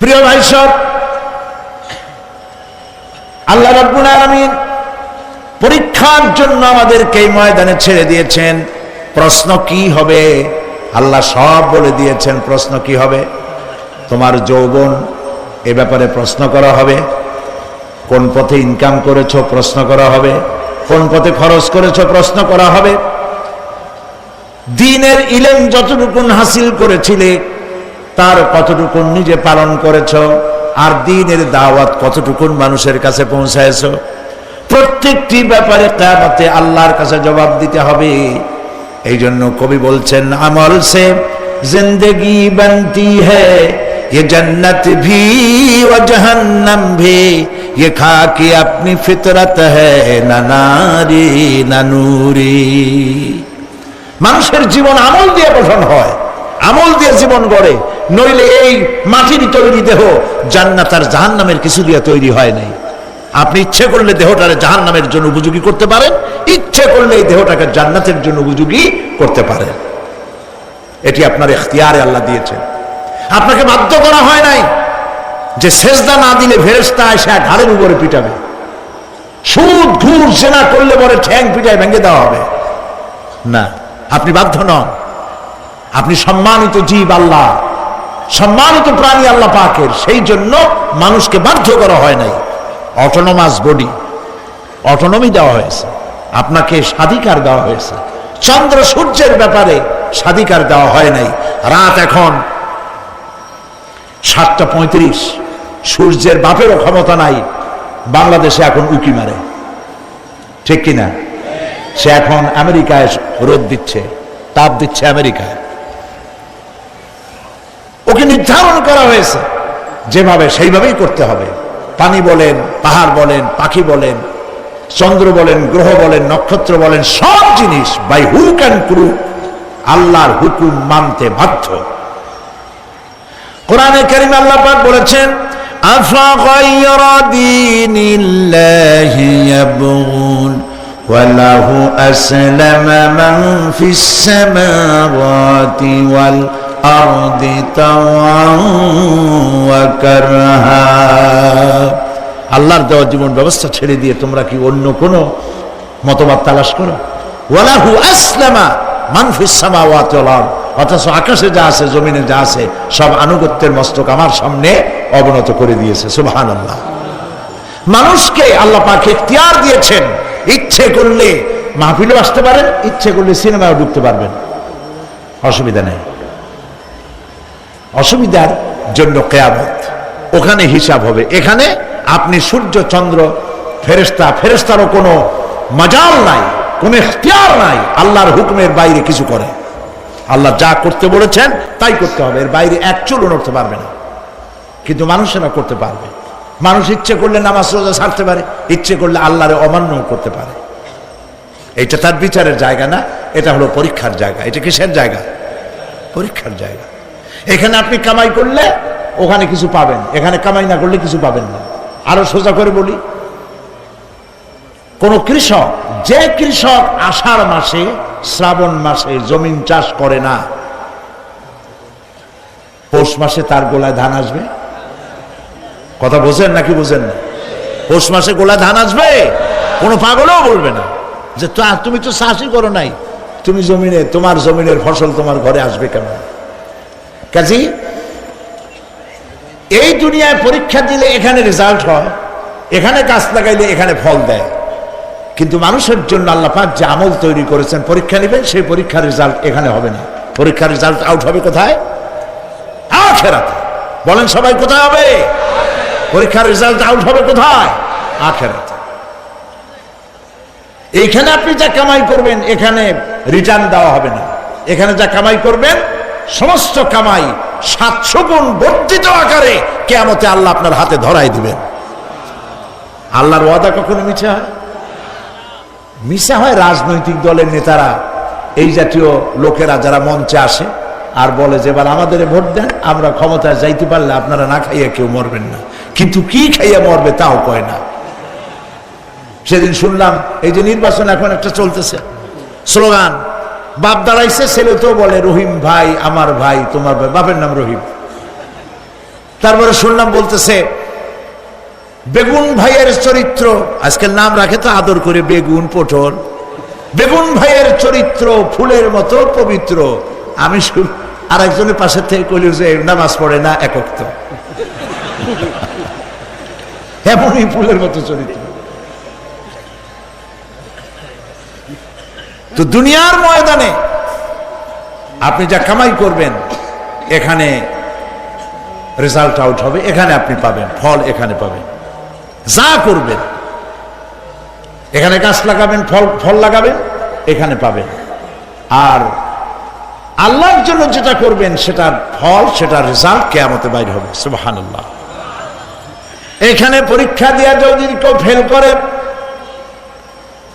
প্রিয় ভাই সব, আল্লাহ রাব্বুল পরীক্ষার জন্য আমাদেরকে এই ময়দানে ছেড়ে দিয়েছেন। প্রশ্ন কি হবে? আল্লাহ সব বলে দিয়েছেন, প্রশ্ন কি হবে? তোমার যৌবন এ ব্যাপারে প্রশ্ন করা হবে। কোন পথে ইনকাম করেছ, প্রশ্ন করা হবে। কোন পথে খরচ করেছ, প্রশ্ন করা হবে। দিনের ইলেম যতটুকুন হাসিল করেছিলে তার কতটুকুন নিজে পালন করেছ আর দিনের দাওয়াত কতটুকুন মানুষের কাছে পৌঁছায়ছ প্রত্যেকটি ব্যাপারে কেয়ামতে আল্লাহর কাছে জবাব দিতে হবে এই জন্য কবি বলছেন আমল সে জিন্দগি बनती है ये जन्नत भी व जहन्नम भी ये खाकी अपनी फितरत है ना नारी ना नूरी মানুষের জীবন আমল দিয়ে গঠন হয় আমল দিয়ে জীবন গড়ে নইলে এই মাটির তৈরি দেহ জান্নাত আর জাহান নামের কিছু দিয়ে তৈরি হয় নাই। আপনি ইচ্ছে করলে দেহটারে জাহান নামের জন্য উপযোগী করতে পারেন, ইচ্ছে করলে এই দেহটাকে জান্নাতের জন্য উপযোগী করতে পারেন। এটি আপনার এখতিয়ারে আল্লাহ দিয়েছেন। আপনাকে বাধ্য করা হয় নাই যে সেজদা না দিলে ফেরেস্তা এসে ঘাড়ের উপরে পিটাবে। সুদ ঘুর সেনা করলে পরে ঠ্যাং পিটায় ভেঙে দেওয়া হবে। না, আপনি বাধ্য নন। আপনি সম্মানিত জীব আল্লাহ। সম্মানিত প্রাণী আল্লাহ পাকের, সেই জন্য মানুষকে বাধ্য করা হয় নাই। অটোনোমাস বডি অটোনমি দেওয়া হয়েছে। আপনাকে স্বাধিকার দেওয়া হয়েছে। চন্দ্র সূর্যের ব্যাপারে স্বাধিকার দেওয়া হয় নাই। রাত এখন সাতটা পঁয়ত্রিশ। সূর্যের বাপেরও ক্ষমতা নাই। বাংলাদেশে এখন উকি মারে। ঠিক কিনা? সে এখন আমেরিকায় রোদ দিচ্ছে, তাপ দিচ্ছে আমেরিকায়। করা হয়েছে যেভাবে সেইভাবেই করতে হবে পানি বলেন পাহাড় বলেন পাখি বলেন চন্দ্র বলেন গ্রহ বলেন নক্ষত্র বলেন সব জিনিস বাই হুক অ্যান্ড ক্রুক আল্লাহর হুকুম মানতে বাধ্য কোরআনে কারিম আল্লাহ পাক বলেছেন আফাগাইরা দীনিল্লাহি ইয়াবগুন وله أسلم من في السماوات والأرض طوعا وكرها আল্লাহর দেওয়া জীবন ব্যবস্থা ছেড়ে দিয়ে তোমরা কি অন্য কোনো মতবাদ তালাশ করো ওয়ালাহু আসলামা মানফিস সামাওয়াতি ওয়াল আরদ অথচ আকাশে যা আছে জমিনে যা আছে সব আনুগত্যের মস্তক আমার সামনে অবনত করে দিয়েছে সুবহানাল্লাহ মানুষকে আল্লাহ পাক ইখতিয়ার দিয়েছেন ইচ্ছে করলে মাহফিলে আসতে পারেন ইচ্ছে করলে সিনেমায় ঢুকতে পারবেন অসুবিধা নেই অসুবিধার জন্য কেয়ামত। ওখানে হিসাব হবে। এখানে আপনি সূর্য, চন্দ্র ফেরেস্তা ফেরেস্তারও কোনো মজাল নাই, কোনো ইখতিয়ার নাই। আল্লাহর হুকুমের বাইরে কিছু করে। আল্লাহ যা করতে বলেছেন তাই করতে হবে। এর বাইরে এক চুলও নড়তে পারবে না। কিন্তু মানুষেরা করতে পারবে। মানুষ ইচ্ছে করলে নামাজ রোজা ছাড়তে পারে, ইচ্ছে করলে আল্লাহরে অমান্য করতে পারে। এটা তার বিচারের জায়গা না, এটা হলো পরীক্ষার জায়গা। এটা কিসের জায়গা? পরীক্ষার জায়গা। এখানে আপনি কামাই করলে ওখানে কিছু পাবেন, এখানে কামাই না করলে কিছু পাবেন না। আরও সোজা করে বলি, কোন কৃষক, যে কৃষক আষাঢ় মাসে, শ্রাবণ মাসে জমিন চাষ করে না, পৌষ মাসে তার গোলায় ধান আসবে? কথা বোঝেন নাকি বোঝেন না? পৌষ মাসে গোলা ধান আসবে? কোনো পাগলও বলবে না যে তুমি তো চাষই করো নাই। তুমি জমিনে, তোমার জমিনের ফসল তোমার ঘরে আসবে কেমন কাজী, এই দুনিয়ায় পরীক্ষা দিলে এখানে রেজাল্ট হয়, এখানে গাছ লাগাইলে এখানে ফল দেয়। কিন্তু মানুষের জন্য আল্লাহ পাক যে আমল তৈরি করেছেন, পরীক্ষা নেবেন, সেই পরীক্ষার রেজাল্ট এখানে হবে না। পরীক্ষার রেজাল্ট আউট হবে কোথায়? আখেরাতে। বলেন সবাই কোথায় হবে? পরীক্ষার রেজাল্ট আউট হবে কোথায়? আখেরাতে। এইখানে আপনি যা কামাই করবেন, এখানে রিটার্ন দেওয়া হবে না। এখানে যা কামাই করবেন সমস্ত কামাই সাতশো গুণ বর্ধিত আকারে কেয়ামতে আল্লাহ আপনার হাতে ধরাই দিবেন। আল্লাহর ওয়াদা কখনো মিছে হয়? মিশা হয় রাজনৈতিক দলের নেতারা, এই জাতীয় লোকেরা যারা মঞ্চে আসে আর বলে যে, এবার আমাদের ভোট দেন, আমরা ক্ষমতায় যাইতে পারলে আপনারা না খাইয়া কেউ মরবেন না। কিন্তু কি খাইয়া মরবে তাও কয় না। সেদিন শুনলাম, এই যে নির্বাচন এখন একটা চলতেছে। স্লোগান বাপ দাঁড়াইছে, ছেলে তো বলে, রহিম ভাই, আমার ভাই, তোমার ভাই। বাপের নাম রহিম। তারপরে শুনলাম বলতেছে, বেগুন ভাইয়ের চরিত্র আজকাল নাম রাখে তো আদর করে, বেগুন, পটল। বেগুন ভাইয়ের চরিত্র ফুলের মতো পবিত্র। আমি আর একজনের পাশে থেকে কইল যে, নামাজ পড়ে না, একক তো। এমনই ফুলের মতো চরিত্র। তো দুনিয়ার ময়দানে আপনি যা কামাই করবেন, এখানে রেজাল্ট আউট হবে, এখানে আপনি পাবেন, ফল এখানে পাবেন। যা করবেন, এখানে গাছ লাগাবেন, ফল ফল লাগাবেন, এখানে পাবেন। আর আল্লাহর জন্য যেটা করবেন, সেটার ফল, সেটার রেজাল্ট কেয়ামতে বাইরে হবে। সুবহানাল্লাহ। এখানে পরীক্ষা দিয়ে যদি কেউ ফেল করে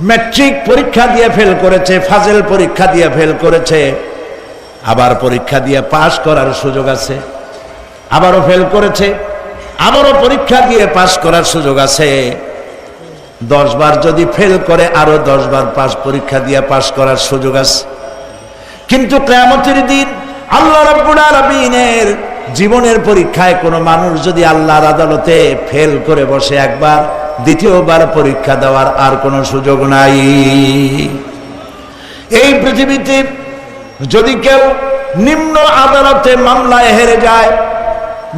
ম্যাট্রিক পরীক্ষা দিয়ে ফেল করেছে ফাজেল পরীক্ষা দিয়ে ফেল করেছে। আবার পরীক্ষা দিয়ে পাশ করার সুযোগ আছে। আবারও ফেল করেছে, আবারও পরীক্ষা দিয়ে পাশ করার সুযোগ আছে। দশ বার যদি ফেল করে আরও দশ বার পাস পরীক্ষা দিয়ে পাশ করার সুযোগ আছে। কিন্তু কেয়ামতের দিন আল্লাহ রাব্বুল জীবনের পরীক্ষায় কোনো মানুষ যদি আল্লাহর আদালতে ফেল করে বসে একবার দ্বিতীয়বার পরীক্ষা দেওয়ার আর কোনো সুযোগ নাই। এই পৃথিবীতে যদি কেউ নিম্ন আদালতে মামলায় হেরে যায়,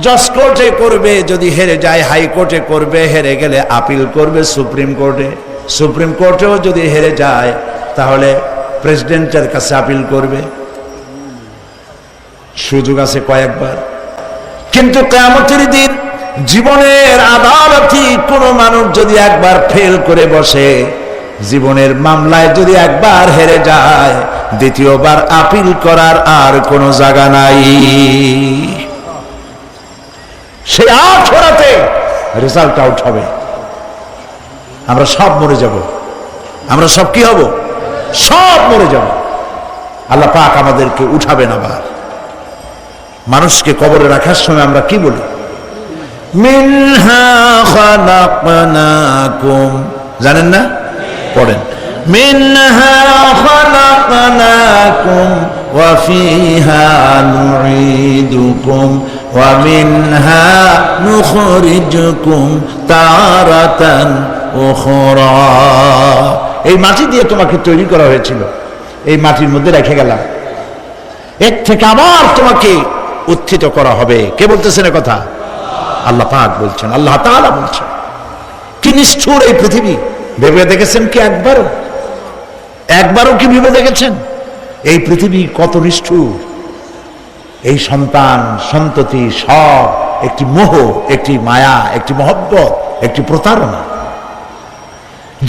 জজ কোর্টে করবে, যদি হেরে যায় হাইকোর্টে করবে, হেরে গেলে আপিল করবে, সুপ্রিম কোর্টে, সুপ্রিম কোর্টেও যদি হেরে যায়, তাহলে প্রেসিডেন্টের কাছে আপিল করবে। সুযোগ আছে কয়েকবার। কিন্তু কেমতের দিন জীবনের আদালতি কোনো মানুষ যদি একবার ফেল করে বসে, জীবনের মামলায় যদি একবার হেরে যায়, দ্বিতীয়বার আপিল করার আর কোনো জায়গা নাই। সেই আঠরাতে রেজাল্ট আউট হবে। আমরা সব মরে যাব। আমরা সব কি হব? সব মরে যাব। আল্লাহ পাক আমাদেরকে উঠাবেন আবার। মানুষকে কবরে রাখার সময় আমরা কি বলি? মিনহা খালাকনাকুম। জানেন না? পড়েন। মিনহা খালাকনাকুম ওয়া ফিহা নুঈদুকুম ওয়া মিনহা নুখরিজুকুম তারাতান উখরা। এই মাটি দিয়ে তোমাকে তৈরি করা হয়েছিল। এই মাটির মধ্যে রেখে গেলাম। এর থেকে আবার তোমাকে উত্থিত করা হবে। কে বলতেছেন কথা? আল্লাহ পাক বলছেন, আল্লাহ তাআলা বলছেন। কি নিষ্ঠুর এই পৃথিবী। ভেবে দেখেছেন কি একবারও? একবারও কি ভেবে দেখেছেন? এই পৃথিবী কত নিষ্ঠুর। এই সন্তান, সন্ততি সব একটি মোহ, একটি মায়া, একটি মহব্বত, একটি প্রতারণা।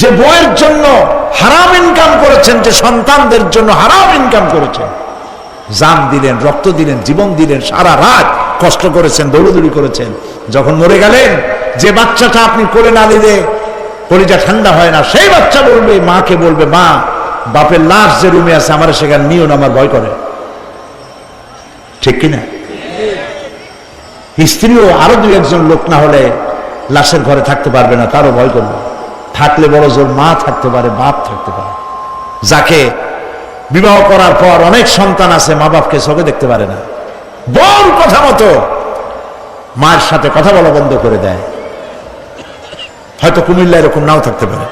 যে বইয়ের জন্য হারাম ইনকাম করেছেন, যে সন্তানদের জন্য হারাম ইনকাম করেছেন, জান দিলেন, রক্ত দিলেন, জীবন দিলেন, সারা রাত কষ্ট করেছেন, দৌড়দৌড়ি করেছেন যখন মরে গেলেন, যে বাচ্চাটা আপনি করে না দিলে কলিজা ঠান্ডা হয় না, সেই বাচ্চা বলবে, মাকে বলবে, মা, বাপের লাশ যে রুমে আছে, আমার সেখানে নিও না, আমার ভয় করে। ঠিক কিনা? স্ত্রীও আরও দুই একজন লোক না হলে লাশের ঘরে থাকতে পারবে না, তারও ভয় করবে। থাকলে বড় জোর, মা থাকতে পারে, বাপ থাকতে পারে। যাকে বিবাহ করার পর অনেক সন্তান আছে মা বাপকে চোখে দেখতে পারে না। বল কথা মতো মায়ের সাথে কথা বলা বন্ধ করে দেয়। হয়তো কুমিল্লা এরকম নাও থাকতে পারে।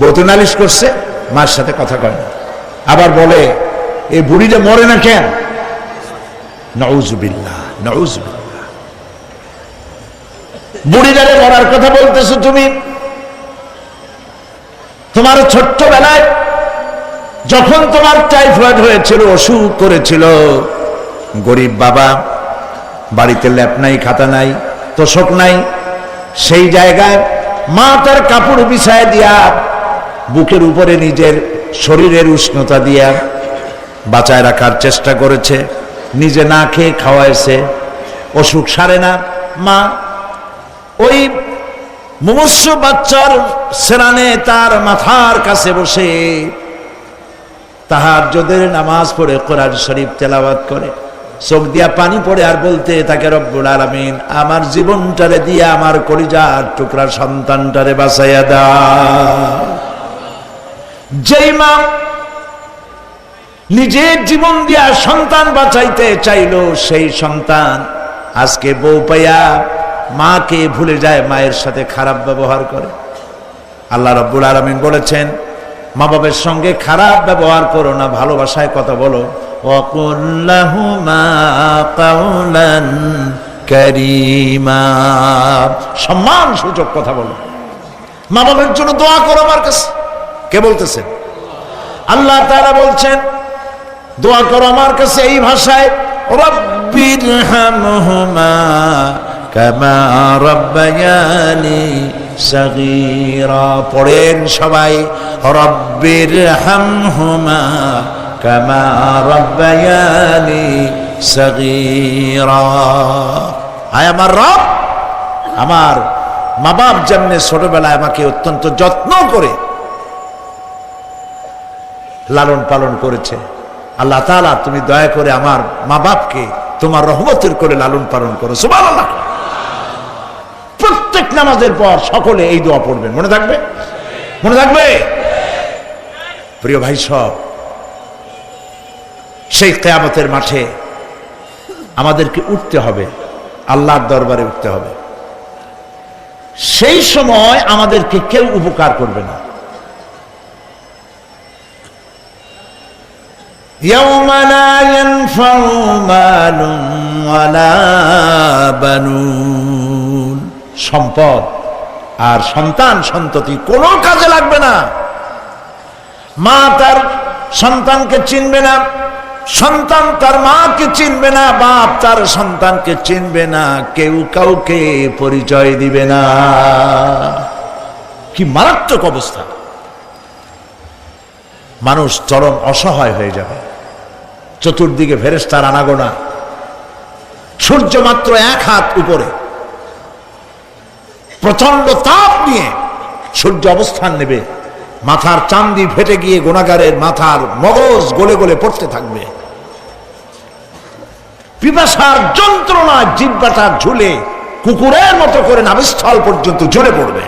বউ তো নালিশ করছে মায়ের সাথে কথা কয় না। আবার বলে এই বুড়িটা মরে না কেন? নউজুবিল্লাহ নউজুবিল্লাহ বুড়িটারে মরার কথা বলতেছো তুমি? তোমার ছোট্টবেলায় যখন তোমার টাইফয়েড হয়েছিল, অসুখ করেছিল গরিব বাবা, বাড়িতে ল্যাপ নাই, খাতা নাই, তোষক নাই, সেই জায়গায় মা তার কাপড় বিছায় দিয়া, বুকের উপরে নিজের শরীরের উষ্ণতা দিয়া বাঁচায় রাখার চেষ্টা করেছে, নিজে না খেয়ে খাওয়াইছে, অসুখ সারে না। মা, ওই মুমস্য বাচ্চার সেরানে তার মাথার কাছে বসে তাহার যোদের নামাজ পড়ে কোরআন শরীফ তেলাওয়াত করে। চোখ দিয়া পানি পড়ে আর বলতে তাকে রব্বুল আলামিন আমার জীবনটারে দিয়ে, আমার কলিজার টুকরা সন্তানটারে বাঁচাইয়া দা। যেই মা নিজের জীবন দিয়া সন্তান বাঁচাইতে চাইলো, সেই সন্তান আজকে বউ পাইয়া মাকে ভুলে যায়, মায়ের সাথে খারাপ ব্যবহার করে। আল্লাহ রব্বুল আলমিন বলেছেন মা বাবার সঙ্গে খারাপ ব্যবহার করো না, ভালোবাসায় কথা বলো। ওয়াকুল্লাহুমা কাউলান কারীমা সম্মান সূচক কথা বলো। মা বাবার জন্য দোয়া করো আমার কাছে। কে বলতেছেন আল্লাহ তাআলা বলছেন, দোয়া করো আমার কাছে এই ভাষায় রব্বির হামহুমা কামা রব্বায়ানি সগীরা। পড়েন সবাই রব্বির হামহুমা কামা রব্বায়ানি সগীরা আয় আমার রব, আমার মা বাপ যেমনি ছোটবেলায় আমাকে অত্যন্ত যত্ন করে লালন পালন করেছে, আল্লাহ তাআলা তুমি দয়া করে আমার মা বাপকে তোমার রহমতের করে লালন পালন করো। সুবহানাল্লাহ। প্রত্যেক নামাজের পর সকলে এই দোয়া পড়বেন। মনে থাকবে? মনে থাকবে? প্রিয় ভাই সব সেই কেয়ামতের মাঠে আমাদেরকে উঠতে হবে আল্লাহর দরবারে উঠতে হবে সেই সময় আমাদেরকে কেউ উপকার করবে না يوم لا ينفع مال ولا بنون সম্পদ আর সন্তান সন্ততি কোনো কাজে লাগবে না মা তার সন্তানকে চিনবে না সন্তান তার মাকে চিনবে না, বাপ তার সন্তানকে চিনবে না, কেউ কাউকে পরিচয় দিবে না। কি মারাত্মক অবস্থা। মানুষ চরম অসহায় হয়ে যাবে। চতুর্দিকে ফেরেস্তার আনাগোনা। সূর্য মাত্র এক হাত উপরে। প্রচণ্ড তাপ নিয়ে সূর্য অবস্থান নেবে। মাথার চান্দি ফেটে গিয়ে গোনাগারের মাথার মগজ গলে গলে পড়তে থাকবে। পিপাসার যন্ত্রণা জিব্বাটা ঝুলে কুকুরের মতো করে নাভিস্থল পর্যন্ত ঝরে পড়বে।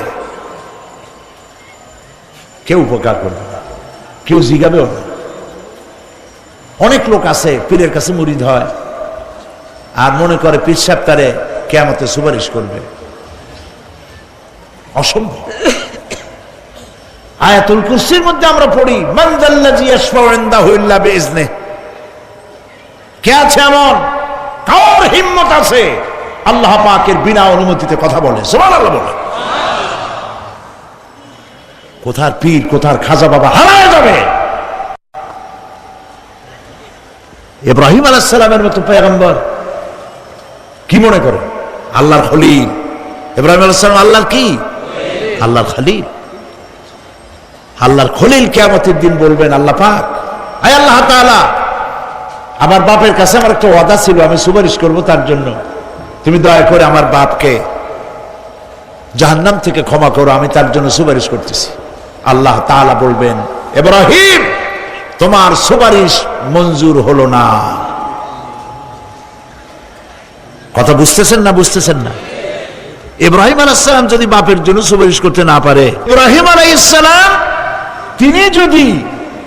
কেউ উপকার করবে না। কেউ জিগাবেও না। অনেক লোক আছে, পীরের কাছে মুরিদ হয়, আর মনে করে পীর সাহেব তারে কেমতে সুপারিশ করবে। অসম্ভব। আয়াতুল কুরসির মধ্যে আমরা পড়ি মানদাল্লাজি ইয়াশফাউইন্দা হুইল্লা বিইজনে কে আছে এমন? কার হিম্মত আছে? আল্লাহ পাকের বিনা অনুমতিতে কথা বলে সুবহানাল্লাহ বলে কোথার পীর, কোথার খাজা বাবা হারায় যাবে? ইব্রাহিম আলাইসালামের মতো পেগম্বর কি মনে করে? আল্লাহর খলিল। ইব্রাহিম আলাইসালাম আল্লাহর কি? আল্লাহর খালিল। আল্লাহর খলিল কেয়ামতের দিন বলবেন, আল্লাহ পাক। আয় আল্লাহ তাআলা আমার বাপের কাছে আমার একটা ওয়াদা ছিল, আমি সুপারিশ করব তার জন্য। তুমি দয়া করে আমার বাপকে জাহান্নাম থেকে ক্ষমা করো, আমি তার জন্য সুপারিশ করতেছি। আল্লাহ তাআলা বলবেন, ইব্রাহিম, তোমার সুপারিশ মঞ্জুর হলো না। কথা বুঝতেছেন না বুঝতেছেন না? ইব্রাহিম আলাইসালাম যদি বাপের জন্য সুপারিশ করতে না পারে, ইব্রাহিম আলাইসালাম তিনি যদি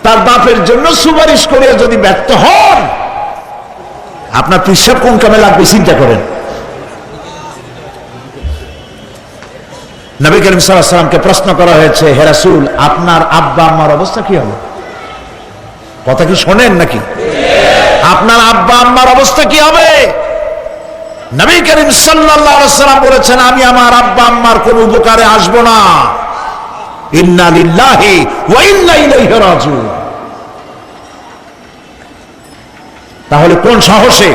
তার বাপের জন্য সুপারিশ করে যদি ব্যর্থ হন আপনার পিসাব কোন কামে লাগবে চিন্তা করেন। নবী করিম সাল্লামকে প্রশ্ন করা হয়েছে হেরাসুল আপনার আব্বা আম্মার অবস্থা কি হবে? কথা কি শোনেন নাকি? আপনার আব্বা আম্মার অবস্থা কি হবে? নবী করিম সাল্লাম বলেছেন, আমি আমার আব্বা আম্মার কোন উপকারে আসব না। ইন্না লিল্লাহি ওয়া ইন্না ইলাইহি তাহলে কোন সাহসে?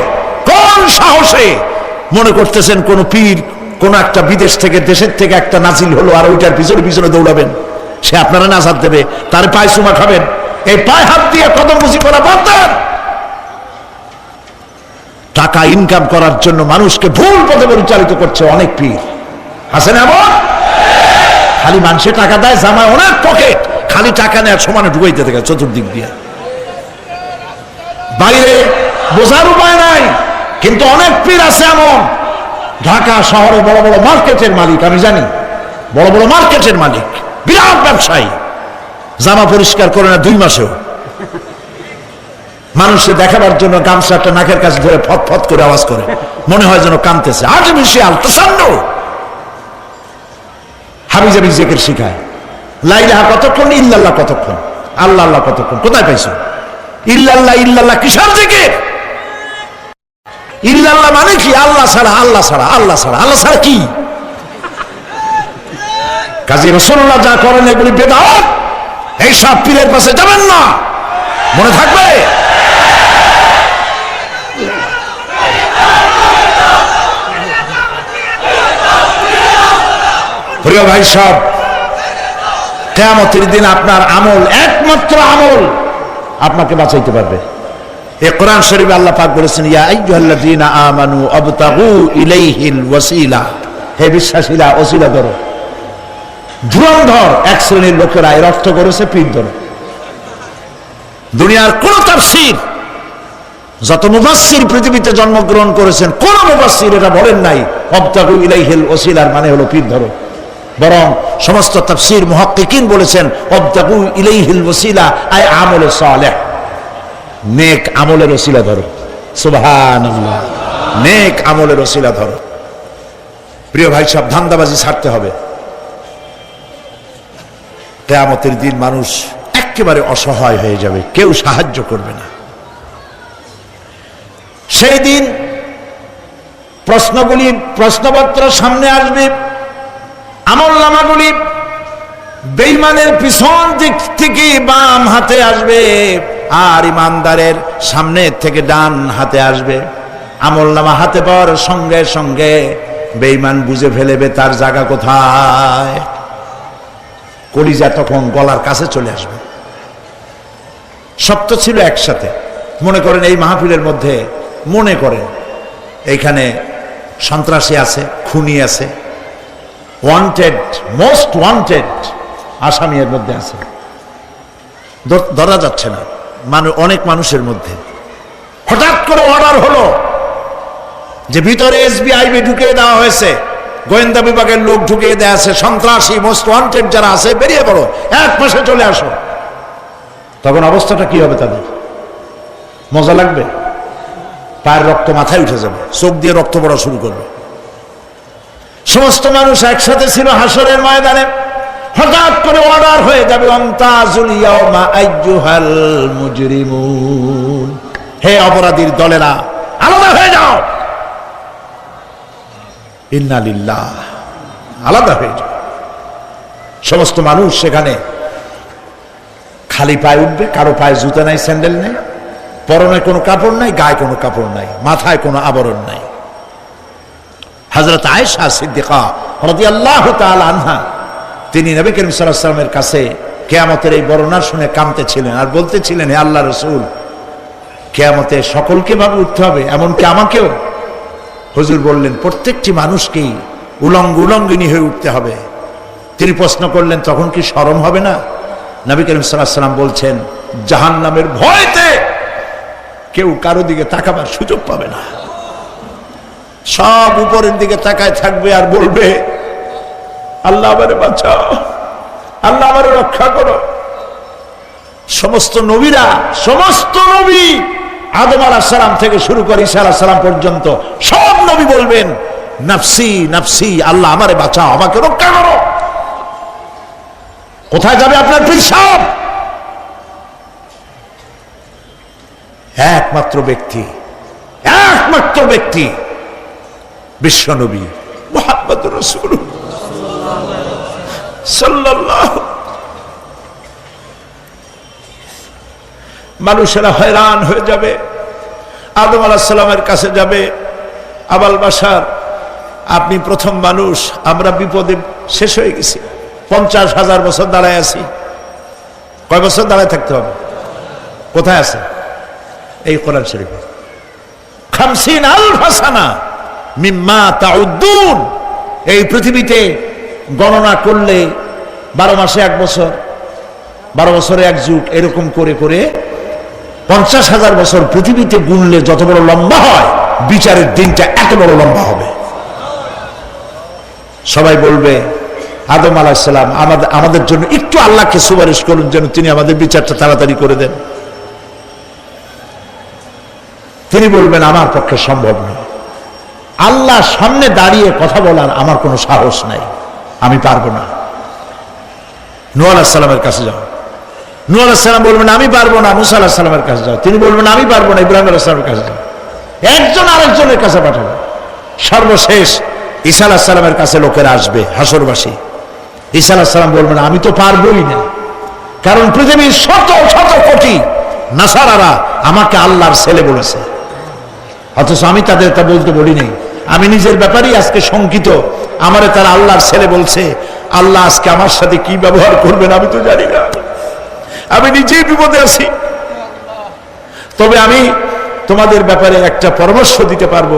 কোন সাহসে? মনে করতেছেন কোন পীর, কোন একটা বিদেশ থেকে, দেশের থেকে একটা নাজিল হলো আর ওইটার পিছনে পিছনে দৌড়াবেন। সে আপনারা নাজাত দেবে, তার পায়ে চুমা খাবেন। এই পায়ে হাত দিয়ে কদম বুঝি করা বাদ টাকা ইনকাম করার জন্য মানুষকে ভুল পথে পরিচালিত করছে অনেক পীর। হাসেন এমন? খালি মানুষে টাকা দেয়, জামায় অনেক পকেট খালি টাকা নেওয়ার সমানে ঢুকাইতে থাকে চতুর্দিক দিয়ে। বাইরে বোঝার উপায় নাই, কিন্তু অনেক পীর আছে এমন। ঢাকা শহরে বড় বড় মার্কেটের মালিক, আমি জানি, বড় বড় মার্কেটের মালিক, বিরাট ব্যবসায়ী। জামা পরিষ্কার করে না দুই মাসেও। মানুষে দেখাবার জন্য গামছাটা নাকের কাছে ধরে ফত ফত করে আওয়াজ করে। মনে হয় যেন কানতেছে বেশি আলতাসান্ন হাবিজাবি জেকের শিখায়। লাইলাহা কতক্ষণ, ইল্লাল্লাহ কতক্ষণ? আল্লাহ আল্লাহ কতক্ষণ? কোথায় পাইছো? ইল্লাল্লাহ ইল্লাল্লাহ কিসব জেকের? ইল্লাল্লাহ মানে কি? আল্লাহ ছাড়া আল্লাহ ছাড়া আল্লাহ ছাড়া। আল্লাহ ছাড়া কি? কাজী রসুল্লাহ যা করেন, এগুলি বেদাত। এই সব পীরের পাশে যাবেন না। মনে থাকবে? প্রিয় ভাই সব কেয়ামতের দিন আপনার আমল একমাত্র আমল আপনাকে বাঁচাইতে পারবে। কোরআন আল্লাহ পাক বলেছেন, ইয়া আইয়ুহাল্লাযীনা আমানু আবতাগু ইলাইহিল ওয়াসিলা। হে বিশ্বাসীরা, ওসিলা ধরো। ধুরন্ধর এক শ্রেণির লোকেরা, এর অর্থ করেছে পীর ধরো। দুনিয়ার কোন তাফসীর, যত মুফাসসির পৃথিবীতে জন্মগ্রহণ করেছেন, কোন মুফাসসির এটা বলেন নাই অবতাগু ইলাইহিল ওসিলার মানে হলো পীর ধরো। বরং সমস্ত তাফসীর মুহাক্কিকিন বলেছেন অবতাগু ইলাইহিল ওসিলা, আই আমলে সালেহ। নেক আমলের ওসিলা ধরো। সুবহানাল্লাহ। নেক আমলের ওসিলা ধরো। প্রিয় ভাই, সব ধান্দাবাজি ছাড়তে হবে। কেয়ামতের দিন মানুষ একেবারে অসহায় হয়ে যাবে, কেউ সাহায্য করবে না। সেই দিন প্রশ্নগুলি, প্রশ্নপত্র সামনে আসবে, আমল নামাগুলি বেইমানের পিছন দিক থেকে বাম হাতে আসবে আর ইমানদারের সামনের থেকে ডান হাতে আসবে। আমল নামা হাতে পাওয়ার সঙ্গে সঙ্গে বেইমান বুঝে ফেলেবে তার জায়গা কোথায়। কলিজা তখন গলার কাছে চলে আসবে। সপ্ত ছিল একসাথে। মনে করেন এই মাহফিলের মধ্যে, মনে করেন এইখানে সন্ত্রাসী আছে, খুনি আছে। ওয়ান্টেড মোস্ট ওয়ান্টেড আসামি এর মধ্যে আছে। ধর- যাচ্ছে না। মানে অনেক মানুষের মধ্যে। হঠাৎ করে অর্ডার হলো যে ভিতরে এসবিআইবি ঢুকিয়ে দেওয়া হয়েছে। গোয়েন্দা বিভাগের লোক ঢুকিয়ে দেওয়া আছে। সন্ত্রাসী মোস্ট ওয়ান্টেড যারা আছে, বেরিয়ে পড়ো। এক মাসে চলে আসো। তখন অবস্থাটা কি হবে তাদের? মজা লাগবে? পায়ের রক্ত মাথায় উঠে যাবে। চোখ দিয়ে রক্ত পড়া শুরু করবে। সমস্ত মানুষ একসাথে ছিল হাসরের ময়দানে। হঠাৎ করে অর্ডার হয়ে যাবে হে অপরাধীর দলেরা, আলাদা হয়ে যাও। ইন্নালিল্লাহ আলাদা হয়ে যাও। সমস্ত মানুষ সেখানে খালি পায়ে উঠবে, কারও পায়ে জুতা নাই, স্যান্ডেল নেই, পরনে কোনো কাপড় নাই, গায়ে কোনো কাপড় নাই, মাথায় কোনো আবরণ নাই। হজরত আয়েশা সিদ্দিকা রদি আল্লাহ আনহা তিনি নবী করিম সাল্লামের কাছে কেয়ামতের এই বর্ণনা শুনে কামতেছিলেন আর বলতেছিলেন, হে আল্লাহ রসুল, কেয়ামতে সকলকে ভাবে উঠতে হবে, এমনকি আমাকেও। হুজুর বললেন, প্রত্যেকটি মানুষকেই উলঙ্গ উলঙ্গিনী হয়ে উঠতে হবে। তিনি প্রশ্ন করলেন, তখন কি স্মরণ হবে না? নবী করিম সাল্লাম বলছেন জাহান নামের ভয়তে কেউ কারও দিকে তাকাবার সুযোগ পাবে না। সব উপরের দিকে তাকায় থাকবে আর বলবে আল্লাহ আমারে বাঁচাও। আল্লাহ আমারে রক্ষা করো। সমস্ত নবীরা, সমস্ত নবী আদম আলাহ সালাম থেকে শুরু করে ঈসা আলাহ সালাম পর্যন্ত সব নবী বলবেন, নাফসি নাফসি, আল্লাহ আমারে বাঁচাও, আমাকে রক্ষা করো। কোথায় যাবে আপনার পীর সাহেব একমাত্র ব্যক্তি একমাত্র ব্যক্তি বিশ্বনবী মোহাম্মদ রসুল সাল্লাল্লাহ মানুষেরা হয়রান হয়ে যাবে। আদম আলাহ সালামের কাছে যাবে। আবাল বাসার আপনি প্রথম মানুষ, আমরা বিপদে শেষ হয়ে গেছি। পঞ্চাশ হাজার বছর দাঁড়ায় আছি। কয় বছর দাঁড়ায় থাকতে হবে? কোথায় আছে? এই কোরআন শরীফে। খামসিন আল ফাসানা মিম্মা তাউদ্দুন। এই পৃথিবীতে গণনা করলে বারো মাসে এক বছর, বারো বছরে এক যুগ, এরকম করে করে পঞ্চাশ হাজার বছর পৃথিবীতে গুনলে যত বড় লম্বা হয়, বিচারের দিনটা এত বড় লম্বা হবে। সবাই বলবে, আদম আলাহিসাল্লাম আমাদের আমাদের জন্য একটু আল্লাহকে সুপারিশ করুন যেন তিনি আমাদের বিচারটা তাড়াতাড়ি করে দেন। তিনি বলবেন, আমার পক্ষে সম্ভব নয়। আল্লাহ সামনে দাঁড়িয়ে কথা বলার আমার কোনো সাহস নাই। আমি পারব না। নূহ আলাহিসাল্লামের কাছে যাও। নূহ আলাহিসাল্লাম বলবেন, আমি পারব না। মুসা আলাহিসাল্লামের কাছে যাও। তিনি বলবেন, আমি পারব না। ইব্রাহিম আলাহিসাল্লামের কাছে যাও। একজন আরেকজনের কাছে পাঠাবে সর্বশেষ ঈসা আলাহিসাল্লামের কাছে লোকেরা আসবে, হাসরবাসী। ঈসা আলাহিসাল্লাম বলবেন, আমি তো পারবোই না। কারণ পৃথিবীর শত শত কোটি নাসারারা আমাকে আল্লাহর ছেলে বলেছে। অথচ আমি তাদের তা বলতে বলি নেই আমি নিজের ব্যাপারেই আজকে শঙ্কিত। আমারে তারা আল্লাহর ছেলে বলছে, আল্লাহ আজকে আমার সাথে কি ব্যবহার করবেন আমি তো জানি না। আমি নিজেই বিপদে আছি। তবে আমি তোমাদের ব্যাপারে একটা পরামর্শ দিতে পারব।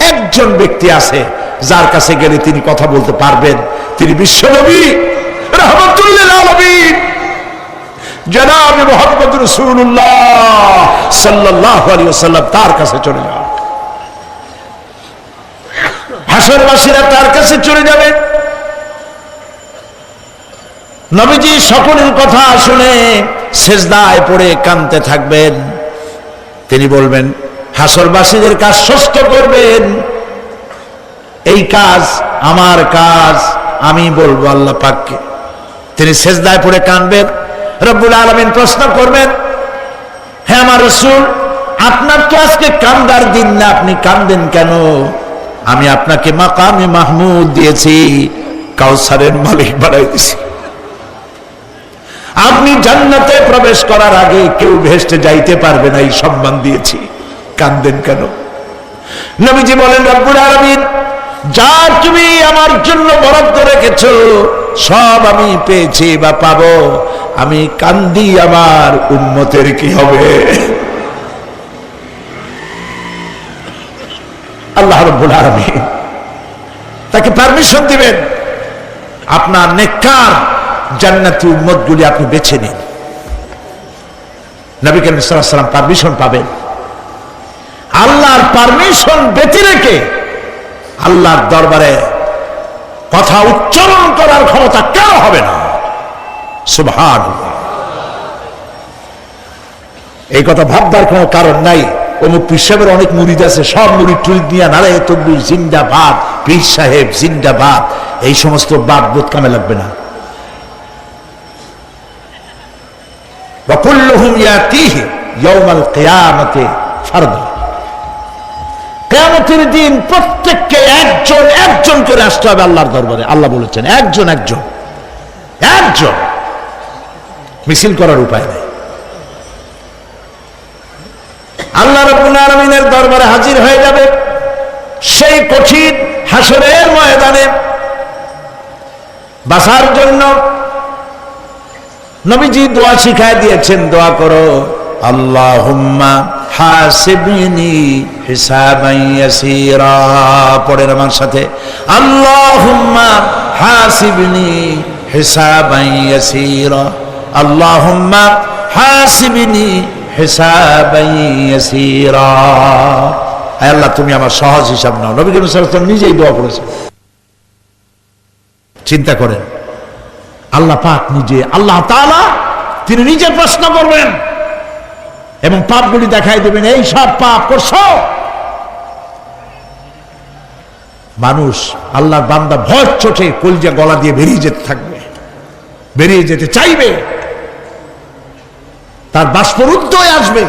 একজন ব্যক্তি আছে, যার কাছে গেলে তিনি কথা বলতে পারবেন। তিনি বিশ্বনবী। জনাব মোহাম্মদ রসুল্লাহ সাল্লাহ আলী সাল্লাম তার কাছে চলে যাও। হাসরবাসীরা তার কাছে চলে যাবে। নবীজি সকলের কথা শুনে সেজদায় পড়ে কানতে থাকবেন। তিনি বলবেন, হাসরবাসীদের কাজ সুস্থ করবেন। এই কাজ আমার কাজ, আমি বলব আল্লাহ পাককে। তিনি সেজদায় পড়ে কানবেন রব্বুল আলমিন প্রশ্ন করবেন হ্যাঁ আমার রসুল, আপনার তো আজকে কান্দার দিন না, আপনি কান্দেন কেন? আমি আপনাকে মাকামে মাহমুদ দিয়েছি, কাউসারের মালিক বাড়াই দিছি। আপনি জান্নাতে প্রবেশ করার আগে কেউ ভেস্টে যাইতে পারবে না, এই সম্মান দিয়েছি। কান্দেন কেন? নবীজি বলেন, রব্বুল আলমিন যা তুমি আমার জন্য বরাদ্দ রেখেছ, সব আমি পেয়েছি বা পাবো। আমি কান্দি আমার উন্মতের কি হবে আল্লাহ রব্বুল আলমিন তাকে পারমিশন দিবেন, আপনার নেককার জান্নাতি উম্মতগুলি আপনি বেছে নিন। নবী সাল্লাম পারমিশন পাবেন। আল্লাহর পারমিশন বেঁচে রেখে আল্লাহর দরবারে কথা উচ্চারণ করার ক্ষমতা কেন হবে না। সুভান এই কথা ভাববার কোনো কারণ নাই। অমুক পীর সাহেবের অনেক মুরিদ আছে সব মুরিদ টুরিদ নিয়ে নারে তকবির জিন্দাবাদ পীর সাহেব জিন্দাবাদ এই সমস্ত বাদ বোধ কামে লাগবে না وكلهم ياتيه يوم القيامة فردا কেয়ামতের দিন প্রত্যেককে একজন একজন করে আসতে হবে আল্লাহর দরবারে আল্লাহ বলেছেন একজন একজন একজন মিছিল করার উপায় নেই আল্লাহ রব্বুল আলমিনের দরবারে হাজির হয়ে যাবে। সেই কঠিন হাসরের ময়দানে বাসার জন্য নবীজি দোয়া শিখায় দিয়েছেন, দোয়া করো, আল্লাহুম্মা হাসিবনি হিসাবান ইয়াসীরা। পড়েন আমার সাথে, আল্লাহুম্মা হাসিবনি হিসাবান ইয়াসীরা। আল্লাহুম্মা হাসিবনি আল্লাহ, তুমি আমার সহজ হিসাব নাও। নবী নিজেই দোয়া করেছেন। চিন্তা করেন, আল্লাহ পাক নিজে, আল্লাহ তাআলা তিনি নিজে প্রশ্ন করবেন এবং পাপগুলি দেখাই দেবেন, এই সব পাপ করছ? মানুষ আল্লাহর বান্দা ভয় চোটে কলজা গলা দিয়ে বেরিয়ে যেতে থাকবে, বেরিয়ে যেতে চাইবে। তার বাষ্পরুদ্ধ হয়ে আসবে।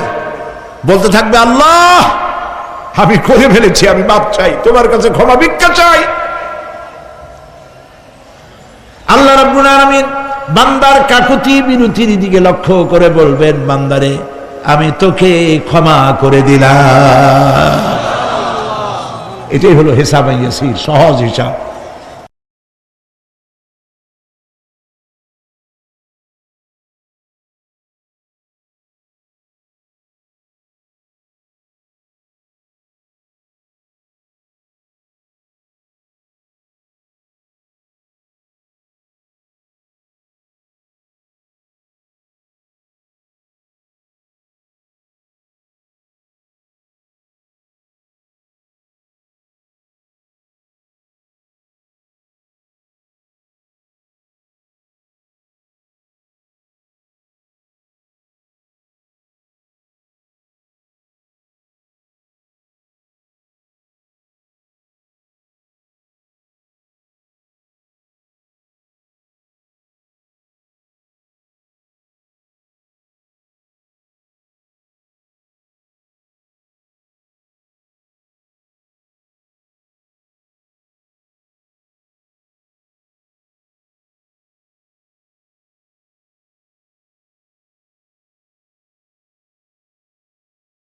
বলতে থাকবে, আল্লাহ, আমি করে ফেলেছি, আমি মাপ চাই, তোমার কাছে ক্ষমা ভিক্ষা চাই। আল্লাহ রাব্বুল বান্দার কাকুতি বিরতির দিকে লক্ষ্য করে বলবেন, বান্দারে, আমি তোকে ক্ষমা করে দিলাম। এটাই হলো হিসাব সহজ হিসাব।